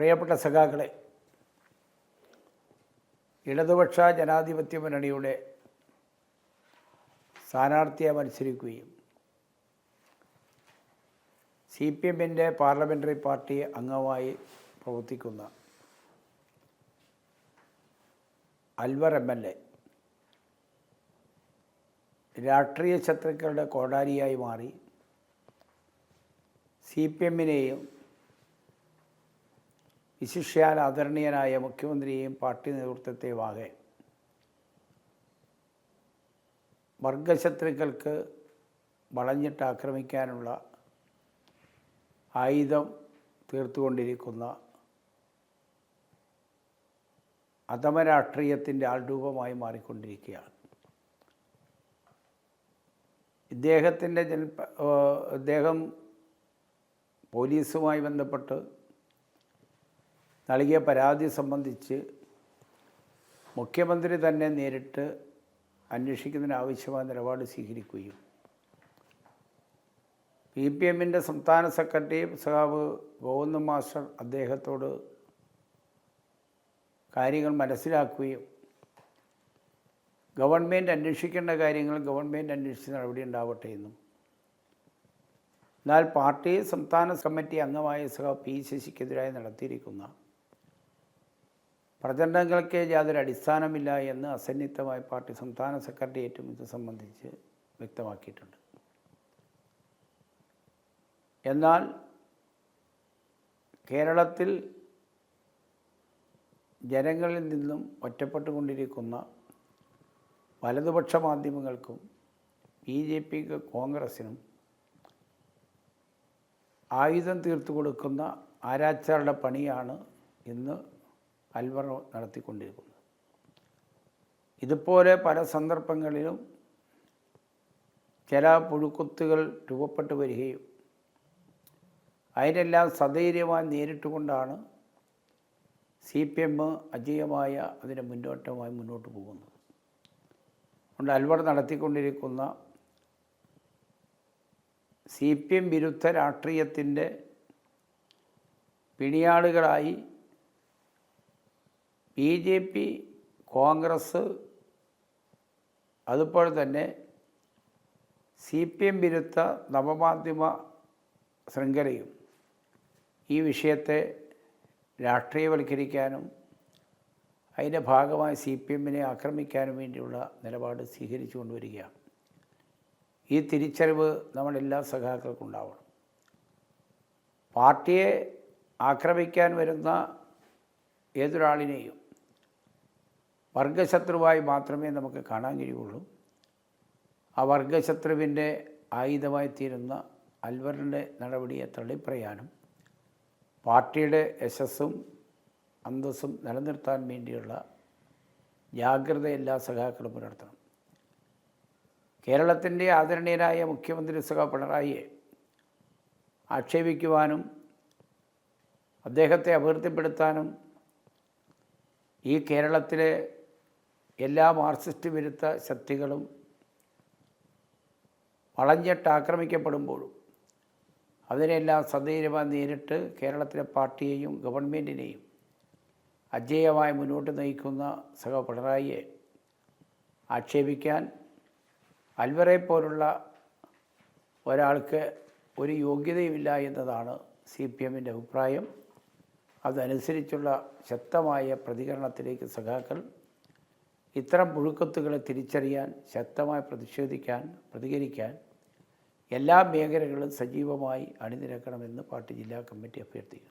പ്രിയപ്പെട്ട സഖാക്കളെ ഇടതുപക്ഷ ജനാധിപത്യ മുന്നണിയുടെ സ്ഥാനാർത്ഥിയെ മത്സരിക്കുകയും സി പി എമ്മിന്റെ പാർലമെന്ററി പാർട്ടി അംഗമായി പ്രവർത്തിക്കുന്ന അൽവർ എം എൽ എ രാഷ്ട്രീയ ശത്രുക്കളുടെ കോടാലിയായി മാറി സി പി എമ്മിനെയും വിശിഷ്യാൽ ആദരണീയനായ മുഖ്യമന്ത്രിയെയും പാർട്ടി നേതൃത്വത്തെയുമാകെ വർഗശത്രുക്കൾക്ക് വളഞ്ഞിട്ട് ആക്രമിക്കാനുള്ള ആയുധം തീർത്തുകൊണ്ടിരിക്കുന്ന അധമരാഷ്ട്രീയത്തിന്റെ ആൾരൂപമായി മാറിക്കൊണ്ടിരിക്കുകയാണ്. ഇദ്ദേഹത്തിന്റെ ജന ഇദ്ദേഹം പോലീസുമായി ബന്ധപ്പെട്ട് നൽകിയ പരാതി സംബന്ധിച്ച് മുഖ്യമന്ത്രി തന്നെ നേരിട്ട് അന്വേഷിക്കുന്നതിന് ആവശ്യമായ നിലപാട് സ്വീകരിക്കുകയും പി പി എമ്മിന്റെ സംസ്ഥാന സെക്രട്ടറി സഹാവ് ഗോവിന്ദ മാസ്റ്റർ അദ്ദേഹത്തോട് കാര്യങ്ങൾ മനസ്സിലാക്കുകയും ഗവൺമെന്റ് അന്വേഷിക്കേണ്ട കാര്യങ്ങൾ ഗവൺമെന്റ് അന്വേഷിച്ച് നടപടി ഉണ്ടാവട്ടെ എന്നും. എന്നാൽ പാർട്ടി സംസ്ഥാന കമ്മിറ്റി അംഗമായ സഹ പി ശശിക്കെതിരായി നടത്തിയിരിക്കുന്ന പ്രചരണങ്ങൾക്ക് യാതൊരു അടിസ്ഥാനമില്ല എന്ന് അസന്നിഗ്ധമായ പാർട്ടി സംസ്ഥാന സെക്രട്ടേറിയറ്റും ഇത് സംബന്ധിച്ച് വ്യക്തമാക്കിയിട്ടുണ്ട്. എന്നാൽ കേരളത്തിൽ ജനങ്ങളിൽ നിന്നും ഒറ്റപ്പെട്ടുകൊണ്ടിരിക്കുന്ന വലതുപക്ഷ മാധ്യമങ്ങൾക്കും ബി ജെ പിക്ക് കോൺഗ്രസിനും ആയുധം തീർത്തു കൊടുക്കുന്ന ആരാച്ചാരുടെ പണിയാണ് ഇന്ന് അൽവർ നടത്തിക്കൊണ്ടിരിക്കുന്നത് ഇതുപോലെ പല സന്ദർഭങ്ങളിലും ചില പുഴുക്കുത്തുകൾ രൂപപ്പെട്ടു വരികയും അതിനെല്ലാം സധൈര്യമായി നേരിട്ടുകൊണ്ടാണ് സി പി എം അജയമായ അതിന്റെ മുന്നോട്ടമായി മുന്നോട്ട് പോകുന്നത്. അതുകൊണ്ട് അൽവർ നടത്തിക്കൊണ്ടിരിക്കുന്ന സി പി എം വിരുദ്ധ രാഷ്ട്രീയത്തിന്റെ പിണിയാളുകളായി ബി ജെ പി കോൺഗ്രസ് അതുപോലെ തന്നെ സി പി എം വിരുദ്ധ നവമാധ്യമ ശൃംഖലയും ഈ വിഷയത്തെ രാഷ്ട്രീയവൽക്കരിക്കാനും അതിന്റെ ഭാഗമായി സി പി എമ്മിനെ ആക്രമിക്കാനും വേണ്ടിയുള്ള നിലപാട് സ്വീകരിച്ചു കൊണ്ടുവരികയാണ്. ഈ തിരിച്ചറിവ് നമ്മളെല്ലാ സഖാക്കൾക്കും ഉണ്ടാവണം പാർട്ടിയെ ആക്രമിക്കാൻ വരുന്ന ഏതൊരാളിനെയും വർഗശത്രുവായി മാത്രമേ നമുക്ക് കാണാൻ കഴിയുള്ളൂ. ആ വർഗശത്രുവിന്റെ ആയുധമായി തീരുന്ന അൽവറിന്റെ നടപടിയെ തള്ളിപ്പറയാനും പാർട്ടിയുടെ യശസ്സും അന്തസ്സും നിലനിർത്താൻ വേണ്ടിയുള്ള ജാഗ്രത എല്ലാ സഖാക്കളും പുലർത്തണം. കേരളത്തിന്റെ ആദരണീയനായ മുഖ്യമന്ത്രി സഖ പിണറായിയെ ആക്ഷേപിക്കുവാനും അദ്ദേഹത്തെ അപകീർത്തിപ്പെടുത്താനും ഈ കേരളത്തിലെ എല്ലാ മാർക്സിസ്റ്റ് വിരുദ്ധ ശക്തികളും വളഞ്ഞിട്ട് ആക്രമിക്കപ്പെടുമ്പോഴും അതിനെല്ലാം സധൈര്യമായി നേരിട്ട് കേരളത്തിലെ പാർട്ടിയെയും ഗവൺമെന്റിനെയും അജേയമായി മുന്നോട്ട് നയിക്കുന്ന സഹ പിണറായിയെ ആക്ഷേപിക്കാൻ അൽവറെ പോലുള്ള ഒരാൾക്ക് ഒരു യോഗ്യതയുമില്ല എന്നതാണ് സി പി എമ്മിന്റെ അഭിപ്രായം. അതനുസരിച്ചുള്ള ശക്തമായ പ്രതികരണത്തിലേക്ക് സഖാക്കൾ ഇത്തരം പുഴുക്കത്തുകളെ തിരിച്ചറിയാൻ ശക്തമായി പ്രതിഷേധിക്കാൻ പ്രതികരിക്കാൻ എല്ലാ മേഖലകളും സജീവമായി അണിനിരക്കണമെന്ന് പാർട്ടി ജില്ലാ കമ്മിറ്റി അഭ്യർത്ഥിക്കുന്നു.